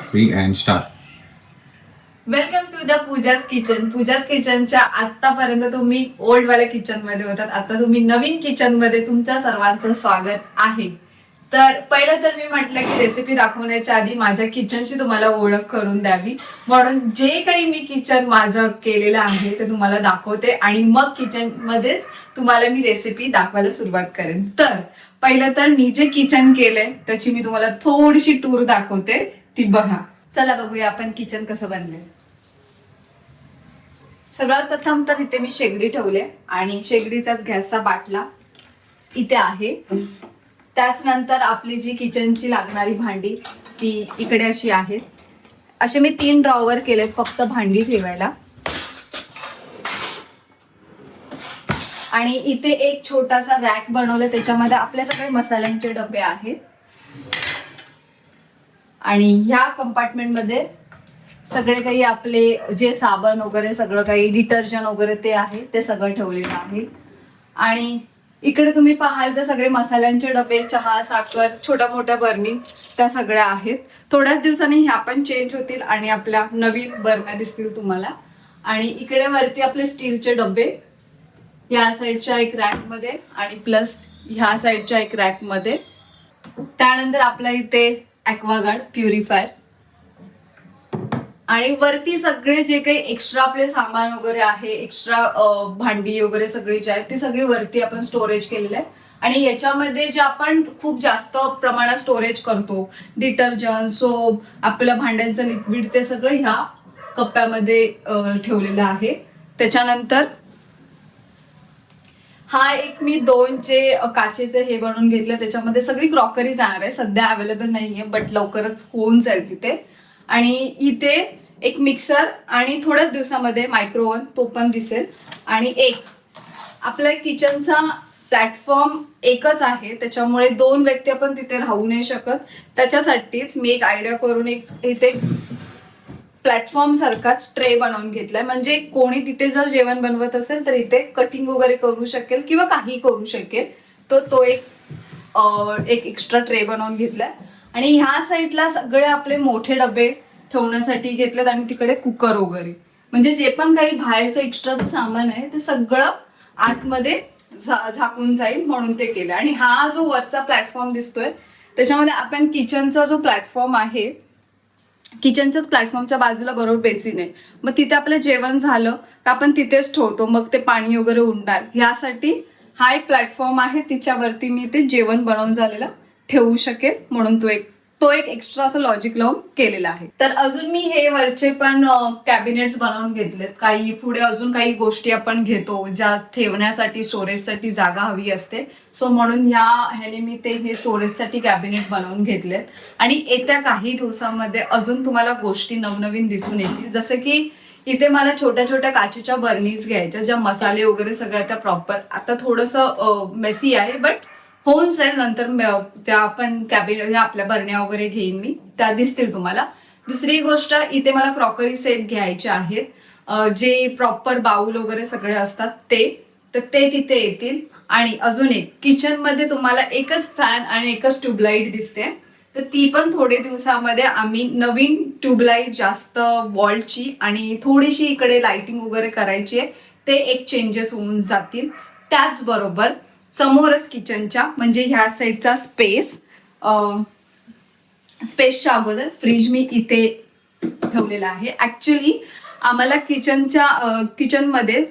Three and star welcome to the Pooja's kitchen Pooja's किचनच्या आतापर्यंत तुम्ही old वाल्या किचनमध्ये होतात. आता तुम्ही नवीन किचनमध्ये तुमच्या सर्वांचं स्वागत आहे. तर पहिलं तर मी म्हटलं की रेसिपी दाखवण्याच्या आधी माझ्या किचनची तुम्हाला ओळख करून द्यावी. म्हणून जे काही मी किचन माझं केलेलं आहे ते तुम्हाला दाखवते आणि मग किचन मध्येच तुम्हाला मी रेसिपी दाखवायला सुरुवात करेन. तर पहिलं तर मी जे किचन केलंय त्याची मी तुम्हाला थोडीशी टूर दाखवते. ती बघा. चला बघूया आपण किचन कसं बनलंय. सर्वात प्रथम तर इथे मी शेगडी ठेवले आणि शेगडीचाच गॅसचा बाटला इथे आहे. त्याच नंतर आपली जी किचनची लागणारी भांडी ती इकडे अशी आहेत. असे मी तीन ड्रॉवर केलेत फक्त भांडी ठेवायला. आणि इथे एक छोटासा रॅक बनवला त्याच्यामध्ये आपल्या सगळे मसाल्यांचे डबे आहेत. आणि ह्या कंपार्टमेंटमध्ये सगळे काही आपले जे साबण वगैरे सगळं काही डिटर्जंट वगैरे ते आहे ते सगळं ठेवलेलं आहे. आणि इकडे तुम्ही पाहाल तर सगळे मसाल्यांचे डबे चहा साखर छोट्या मोठ्या बर्नी त्या सगळ्या आहेत. थोड्याच दिवसांनी ह्या पण चेंज होतील आणि आपल्या नवीन बर्न्या दिसतील तुम्हाला. आणि इकडे वरती आपले स्टीलचे डबे ह्या साईडच्या एक रॅकमध्ये आणि प्लस ह्या साईडच्या एक रॅकमध्ये. त्यानंतर आपल्या इथे ॲक्वागार्ड प्युरिफायर. आणि वरती सगळे जे काही एक्स्ट्रा आपले सामान वगैरे आहे एक्स्ट्रा भांडी वगैरे सगळी जी आहेत ती सगळी वरती आपण स्टोरेज केलेलं आहे आणि याच्यामध्ये जे आपण खूप जास्त प्रमाणात स्टोरेज करतो डिटर्जंट सोप आपल्या भांड्यांचं लिक्विड ते सगळं ह्या कप्प्यामध्ये ठेवलेलं आहे. त्याच्यानंतर हा एक मी दोनचे काचेचे हे बनवून घेतले. त्याच्यामध्ये सगळी क्रॉकरी जाणार आहे. सध्या अवेलेबल नाही आहे बट लवकरच होऊन जाईल तिथे. आणि इथे एक मिक्सर आणि थोड्याच दिवसामध्ये मायक्रोवन तो पण दिसेल. आणि एक आपल्या किचनचा प्लॅटफॉर्म एकच आहे. त्याच्यामुळे दोन व्यक्ती आपण तिथे राहू नाही शकत. त्याच्यासाठीच मी एक आयडिया करून एक इथे प्लॅटफॉर्म सारखाच ट्रे बनवून घेतलाय. म्हणजे कोणी तिथे जर जेवण बनवत असेल तर इथे कटिंग वगैरे करू शकेल किंवा काही करू शकेल. तर तो एक एक एक्स्ट्रा ट्रे बनवून घेतलाय. आणि ह्या साईडला सगळे आपले मोठे डबे ठेवण्यासाठी घेतलेत आणि तिकडे कुकर वगैरे. म्हणजे जे पण काही बाहेरचं एक्स्ट्राचं सामान आहे ते सगळं आतमध्ये झा- झाकून जाईल म्हणून ते केलं आणि हा जो वरचा प्लॅटफॉर्म दिसतोय त्याच्यामध्ये आपण किचनचा जो प्लॅटफॉर्म आहे किचनच्याच प्लॅटफॉर्मच्या बाजूला बरोबर बेसिन आहे. मग तिथे आपलं जेवण झालं का आपण तिथेच ठेवतो मग ते पाणी वगैरे उडणार ह्यासाठी हा एक प्लॅटफॉर्म आहे तिच्यावरती मी ते जेवण बनवून झालेलं ठेवू शकेल म्हणून तो एक तो एक एक्स्ट्रा असं लॉजिक लावून केलेला आहे. तर अजून मी हे वरचे पण कॅबिनेट्स बनवून घेतलेत. काही पुढे अजून काही गोष्टी आपण घेतो ज्या ठेवण्यासाठी स्टोरेजसाठी जागा हवी असते. सो म्हणून ह्या ह्याने मी ते हे स्टोरेजसाठी कॅबिनेट बनवून घेतलेत. आणि येत्या काही दिवसामध्ये अजून तुम्हाला गोष्टी नवनवीन दिसून येतील. जसं की इथे मला छोट्या छोट्या काचेच्या बर्नीज घ्यायच्या ज्या मसाले वगैरे सगळ्या त्या प्रॉपर आता थोडंसं मेसी आहे बट होऊन जाईल नंतर त्या आपण कॅबिनेट ह्या आपल्या बरण्या वगैरे घेईन मी. त्या दिसतील तुम्हाला. दुसरी गोष्ट इथे मला क्रॉकरी सेट घ्यायचे आहेत. जे प्रॉपर बाऊल वगैरे सगळे असतात ते. तर ते तिथे येतील. आणि अजून एक किचनमध्ये तुम्हाला एकच फॅन आणि एकच ट्यूबलाईट दिसते. तर ती पण थोडे दिवसामध्ये आम्ही नवीन ट्यूबलाईट जास्त वॉल्टची आणि थोडीशी इकडे लाइटिंग वगैरे करायची आहे ते एक चेंजेस होऊन जातील. त्याचबरोबर समोरच किचनच्या म्हणजे ह्या साईडचा स्पेस स्पेसच्या अगोदर फ्रीज मी इथे ठेवलेला आहे. ऍक्च्युली आम्हाला किचनच्या किचनमध्ये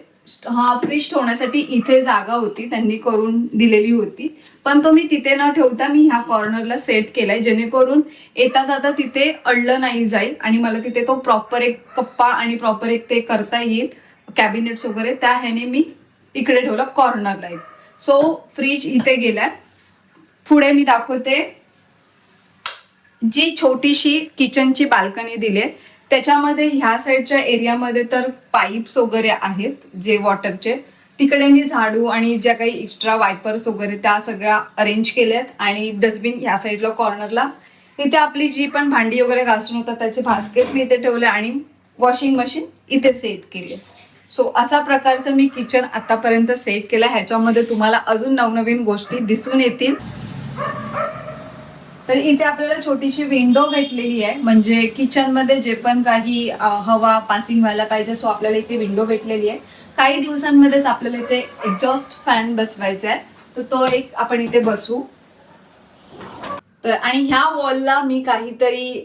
हा फ्रीज ठेवण्यासाठी इथे जागा होती. त्यांनी करून दिलेली होती. पण तो मी तिथे न ठेवता मी ह्या कॉर्नरला सेट केलाय. जेणेकरून येता जाता तिथे अडलं नाही जाईल आणि मला तिथे तो प्रॉपर एक कप्पा आणि प्रॉपर एक ते करता येईल. कॅबिनेट्स वगैरे त्या ह्याने मी इकडे ठेवलं कॉर्नरला लाईफ सो फ्रीज इथे गेलाय. पुढे मी दाखवते. जी छोटीशी किचनची बाल्कनी दिली आहे त्याच्यामध्ये ह्या साईडच्या एरियामध्ये तर पाईप्स वगैरे आहेत जे वॉटरचे. तिकडे मी झाडू आणि ज्या काही एक्स्ट्रा वायपर्स वगैरे त्या सगळ्या अरेंज केल्यात आणि डस्टबिन ह्या साईडला कॉर्नरला. इथे आपली जी पण भांडी वगैरे घासून होतात त्याचे बास्केट मी इथे ठेवले आणि वॉशिंग मशीन इथे सेट केली सो असा प्रकारचं मी किचन आतापर्यंत सेट केलं. ह्याच्यामध्ये तुम्हाला अजून नवनवीन गोष्टी दिसून येतील. तर इथे आपल्याला छोटीशी विंडो भेटलेली आहे. म्हणजे किचनमध्ये जे पण काही हवा पासिंग व्हायला पाहिजे सो आपल्याला इथे विंडो भेटलेली आहे. काही दिवसांमध्येच आपल्याला इथे एक्झॉस्ट फॅन बसवायचा आहे. तर तो एक आपण इथे बसवू तर आणि ह्या वॉलला मी काहीतरी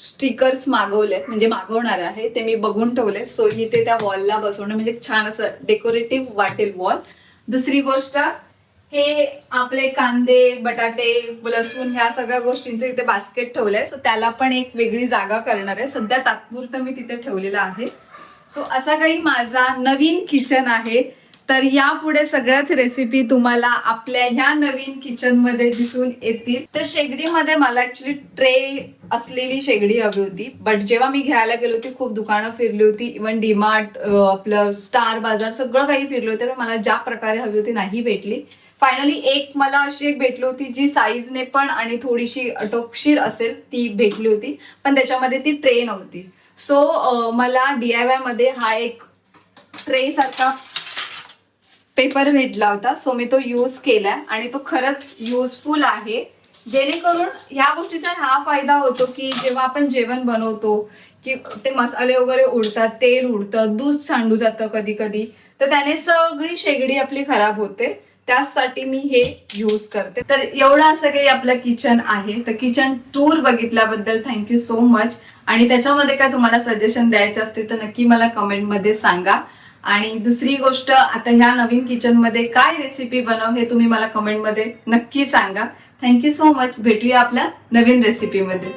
स्टिकर्स मागवलेत. म्हणजे मागवणार आहे. ते मी बघून ठेवले सो इथे त्या वॉलला बसवणं म्हणजे छान असं डेकोरेटिव्ह वाटेल वॉल दुसरी गोष्ट हे आपले कांदे बटाटे लसूण ह्या सगळ्या गोष्टींचे इथे बास्केट ठेवलंय. सो त्याला पण एक वेगळी जागा करणार आहे. सध्या तात्पुरतं मी तिथे ठेवलेलं आहे. सो असा काही माझा नवीन किचन आहे. तर यापुढे सगळ्याच रेसिपी तुम्हाला आपल्या ह्या नवीन किचनमध्ये दिसून येतील. तर शेगडीमध्ये मला ऍक्च्युली ट्रे असलेली शेगडी हवी होती. बट जेव्हा मी घ्यायला गेलो होती खूप दुकानं फिरली होती. इवन डीमार्ट आपलं स्टार बाजार सगळं काही फिरले होते मला ज्या प्रकारे हवी होती नाही भेटली. फायनली एक मला अशी एक भेटली होती जी साईजने पण आणि थोडीशी अटोकशीर असेल ती भेटली होती. पण त्याच्यामध्ये ती ट्रे नव्हती. सो मला डी आयमध्ये हा एक ट्रे सारखा पेपर भेटला होता. सो मी तो यूज केलाय आणि तो खरंच युजफुल आहे. जेणेकरून ह्या गोष्टीचा हा फायदा होतो की जेव्हा आपण जेवण बनवतो की ते मसाले वगैरे उडतात तेल उडतं दूध सांडू जातं कधी कधी तर त्याने सगळी शेगडी आपली खराब होते. त्यासाठी मी हे यूज करते. तर एवढं असं काही आपलं किचन आहे. तर किचन टूर बघितल्याबद्दल थँक्यू सो मच आणि त्याच्यामध्ये काय तुम्हाला सजेशन द्यायचं असतील तर नक्की मला कमेंटमध्ये सांगा. आणि दुसरी गोष्ट आता ह्या नवीन किचनमध्ये काय रेसिपी बनव हे तुम्ही मला कमेंटमध्ये नक्की सांगा. थँक्यू सो मच भेटूया आपल्या नवीन रेसिपीमध्ये